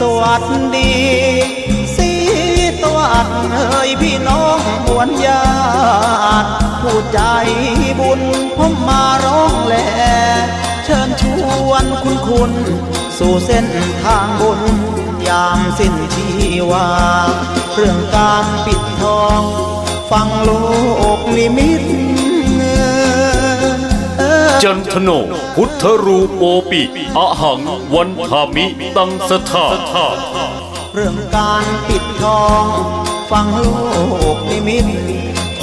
สวัสดี สีตวัดเอ่ยพี่น้องมวลญาติผู้ใจบุญผมมาร้องแหลเชิญชวนคุณคุณ สู่เส้นทางบุญยามสิ้นชีวา เรื่องการปิดทอง ฟังโลกนิมิต จันทโน พุทธรูปโอปิอะหังวันทามิตังสถาเรื่องการปิดทอง ฟังโลกนิมิต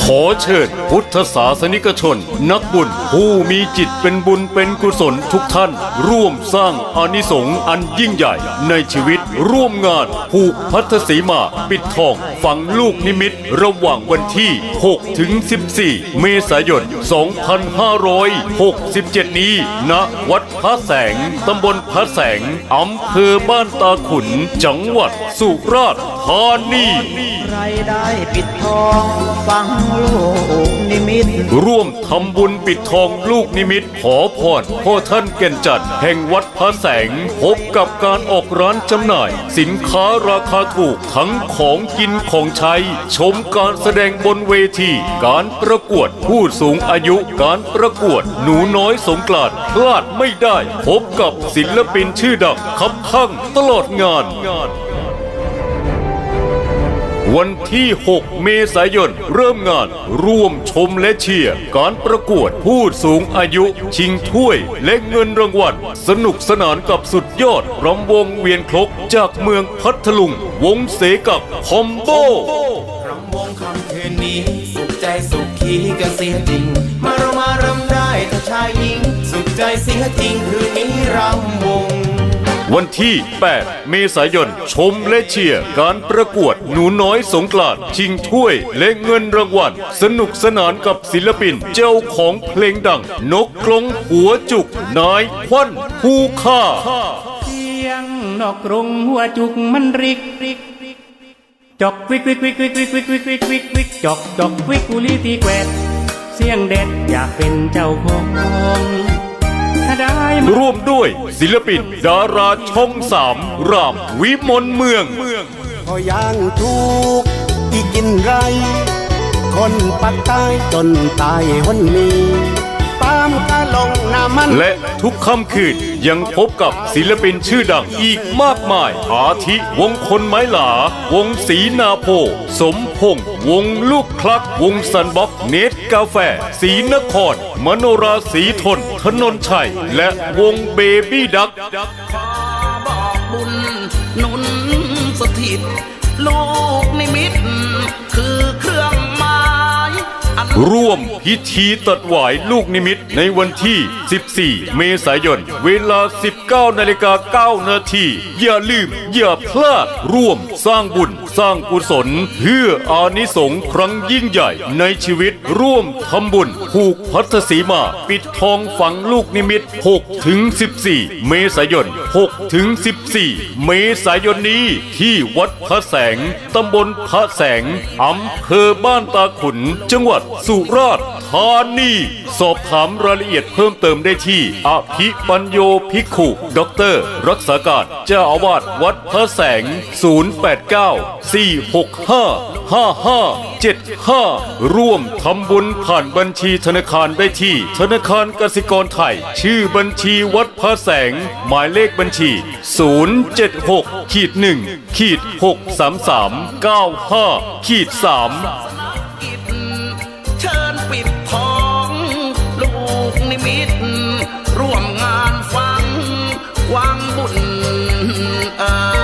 ขอเชิญพุทธศาสนิกชน นักบุญผู้มีจิตเป็นบุญเป็นกุศลทุกท่าน ร่วมสร้างอานิสงส์อันยิ่งใหญ่ในชีวิต ร่วมงานผูกพัทธสีมา ปิดทองฝังลูกนิมิตระหว่างวันที่ 6 ถึง 14 เมษายน 2567 นี้ณวัดพระแสง ตำบลพระแสง อำเภอบ้านตาขุน จังหวัดสุราษฎร์ธานีใครได้ปิดทองฟังโลกนิมิต ร่วมทำบุญปิดทองลูกนิมิตขอพรพ่อท่านเก่นจัดแห่งวัดพระแสง พบกับการออกร้านจำหน่าย สินค้าราคาถูกทั้งของกินของใช้ ชมการแสดงบนเวที การประกวดผู้สูงอายุ การประกวดหนูน้อยสงกรานต์พลาดไม่ได้ พบกับศิลปินชื่อดังคับข้างตลอดงาน วันที่ 6 เมษายน เริ่มงานร่วมชมและเชียร์การประกวดผู้สูงอายุ ชิงถ้วยและเงินรางวัลสนุกสนานกับสุดยอดรำวงเวียนครกจากเมืองพัทลุง วงเสกับคอมโบรำวงคำคืนนี้สุขใจสุขขีกันเสียจริง มาเรามารำได้ถ้าชายหญิง สุขใจเสียจริงคืนนี้รำวง วันที่ 8 เมษายน ชมและเชียร์การประกวดหนูน้อยสงกรานต์ชิงถ้วยและเงินรางวัล สนุกสนานกับศิลปินเจ้าของเพลงดัง นกกรงหัวจุก นายควันผู้ฆ่าเสียงนกกรงหัวจุกมันริกริกจอกวิกวิกวิกวิกวิกวิกวิกวิกวิกวิกจอกจอกวิกกุลีตีแกวดเสียงเด็ดอยากเป็นเจ้าของ ร่วมด้วยศิลปิน ดาราช่องสามรามวิมลเมือง ก็ยังทุกข์ที่กินไร คนปักใต้จนตายวันนี้ ตามกาลงน้ำ มันและทุกค่ำคืนยังพบกับศิลปินชื่อดังอีกมากมาย อาทิวงคนไม้หลา วงสีนาโพ สมพงษ์วงลูกคลัก วงซันบ็อกเนตกาแฟสีนคร มโนราสีทนถนนชัย และวงเบบี้ดักบุญนุนสถิต ลูกนิมิต ร่วมพิธีตัดหวายลูกนิมิตในวันที่ 14 เมษายน เวลา 19นาฬิกา9นาทีอย่าลืม อย่าพลาด ร่วมสร้างบุญสร้างกุศล เพื่ออานิสงส์ครั้งยิ่งใหญ่ในชีวิต ร่วมทำบุญผูกพัทธสีมา ปิดทองฝังลูกนิมิต6ถึง14 เมษายน6ถึง14 เมษายนนี้ที่วัดพระแสงตำบลพระแสงอำเภอบ้านตาขุน จังหวัดสุราษฎร์ธานีสอบถามรายละเอียดเพิ่มเติมได้ที่อภิปัญโยภิกขุด็อกเตอร์ รักษาการเจ้าอาวาสวัดพระแสง 089 465 5575 ร่วมทำบุญผ่านบัญชีธนาคารได้ที่ ธนาคารกสิกรไทย ชื่อบัญชีวัดพระแสง หมายเลขบัญชี 076ขีด1ขีด633 95ขีด3 ความบุญอ่อ